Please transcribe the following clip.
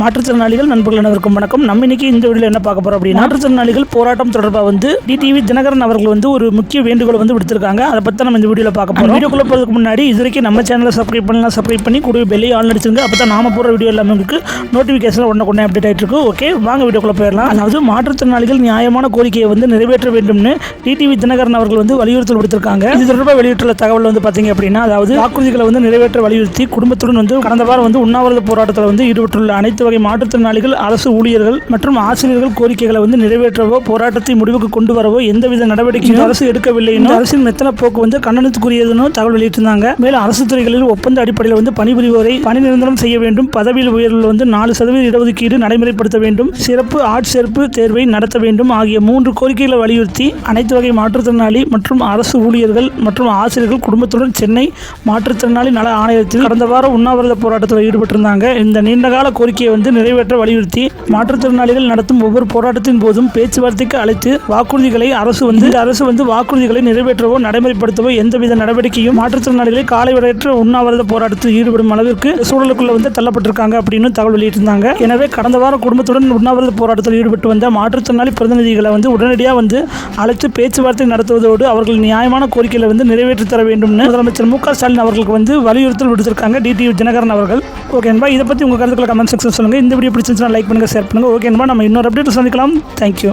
மாற்றுத்திறனாளிகள் நண்பர்கள் அனைவருக்கும் வணக்கம். நம்ம இன்னைக்கு இந்த வீடியோவில் என்ன பார்க்க போறோம் அப்படின்னா மாற்றுத்திறனாளிகள் போராட்டம் தொடர்பாக வந்து டிடிவி தினகரன் அவர்கள் வந்து ஒரு முக்கிய வேண்டுகோளை வந்து விடுத்திருக்காங்க. அதை பற்றி நம்ம இந்த வீடியோவில் பார்க்க போறோம். வீடியோக்குள்ள போகிறதுக்கு முன்னாடி இது வரைக்கும் நம்ம சேனலை சப்ஸ்கிரைப் பண்ணலாம் சப்ஸ்கிரைப் பண்ணி கூட பெல்லி ஆல் நடிச்சிருங்க அப்போ தான் நாம போகிற வீடியோ எல்லாமே உங்களுக்கு நோட்டிஃபிகேஷன் உடனே உடனே அப்டேட் ஆகிட்டு இருக்கு. ஓகே வாங்க வீடியோக்குள்ள போயிடலாம். அதாவது மாற்றுத்திறனாளிகள் நியாயமான கோரிக்கையை வந்து நிறைவேற்ற வேண்டும்னு டிடிவி தினகரன் அவர்கள் வந்து வலியுறுத்தல் விடுத்திருக்காங்க. இது தொடர்பாக வெளியிட்டுள்ள தகவல் வந்து பார்த்தீங்க அப்படின்னா அதாவது வாக்குறுதிகளை வந்து நிறைவேற்ற வலியுறுத்தி குடும்பத்துடன் வந்து கடந்த வாரம் வந்து உண்ணாவிரத போராட்டத்தில் வந்து ஈடுபட்டுள்ள அனைத்து வகை மாற்றுத்திறனாளிகள் அரசு ஊழியர்கள் மற்றும் ஆசிரியர்கள் கோரிக்கைகளை வந்து நிறைவேற்றவோ போராட்டத்தை முடிவுக்கு கொண்டு வரவோ எந்தவித நடவடிக்கையும் அரசு எடுக்கவில்லை. அரசின் மெத்தன போக்கு வந்து கண்டனத்துக்குரியதுன்னு தகவல் வெளியிட்டிருந்தாங்க. மேலும் அரசு துறைகளில் ஒப்பந்த அடிப்படையில் வந்து பணிபுரிவோரை பணி நிரந்தரம் செய்ய வேண்டும். பதவியில் உயர்வில் வந்து நாலு சதவீத இடஒதுக்கீடு நடைமுறைப்படுத்த வேண்டும். சிறப்பு ஆட்சேர்ப்பு தேர்வை நடத்த வேண்டும் ஆகிய மூன்று கோரிக்கைகளை வலியுறுத்தி அனைத்து வகை மாற்றுத்திறனாளி மற்றும் அரசு ஊழியர்கள் மற்றும் ஆசிரியர்கள் குடும்பத்துடன் சென்னை மாற்றுத்திறனாளி நல ஆணையத்தில் கடந்த வாரம் உண்ணாவிரத போராட்டத்தில் ஈடுபட்டிருந்தாங்க. இந்த நீண்டகால கோரிக்கையை வந்து நிறைவேற்ற வலியுறுத்தி மாற்றுத்திறனாளிகள் நடத்தும் ஒவ்வொரு போராட்டத்தின் போதும் பேச்சுவார்த்தைக்கு அழைத்து வாக்குறுதிகளை அரசு வந்து அரசு வந்து வாக்குறுதிகளை நிறைவேற்றவோ நடைமுறைப்படுத்தவோ எந்தவித நடவடிக்கையும் மாற்றுத்திறனாளிகளை காலை விடையற்ற உண்ணாவிரத போராட்டத்தில் ஈடுபடும் அளவிற்கு சூழலுக்குள்ள வந்து தள்ளப்பட்டிருக்காங்க அப்படின்னு தகவல் வெளியிட்டிருந்தாங்க. எனவே கடந்த வாரம் குடும்பத்துடன் உண்ணாவிரத போராட்டத்தில் ஈடுபட்டு வந்த மாற்றுத்திறனாளி பிரதிநிதிகளை வந்து உடனடியாக வந்து அழைத்து பேச்சுவார்த்தை நடத்துவதோடு அவர்கள் நியாயமான கோரிக்கைகளை வந்து நிறைவேற்றி தர வேண்டும்னு முதலமைச்சர் மு க ஸ்டாலின் அவர்களுக்கு வந்து வலியுறுத்தல் விடுத்திருக்காங்க. டிடிவி தினகரன் அவர்கள். ஓகேன்பா இதை பற்றி உங்கள் கருத்துக்களை கமெண்ட் செக்ஷன் சொல்லுங்கள் இந்த வீடியோ பிடிச்சிருந்துச்சுன்னா லைக் பண்ணுங்கள் ஷேர் பண்ணுங்கள் ஓகேன்பா நம்ம இன்னொரு அப்டேட் சந்திக்கலாம். தேங்க்யூ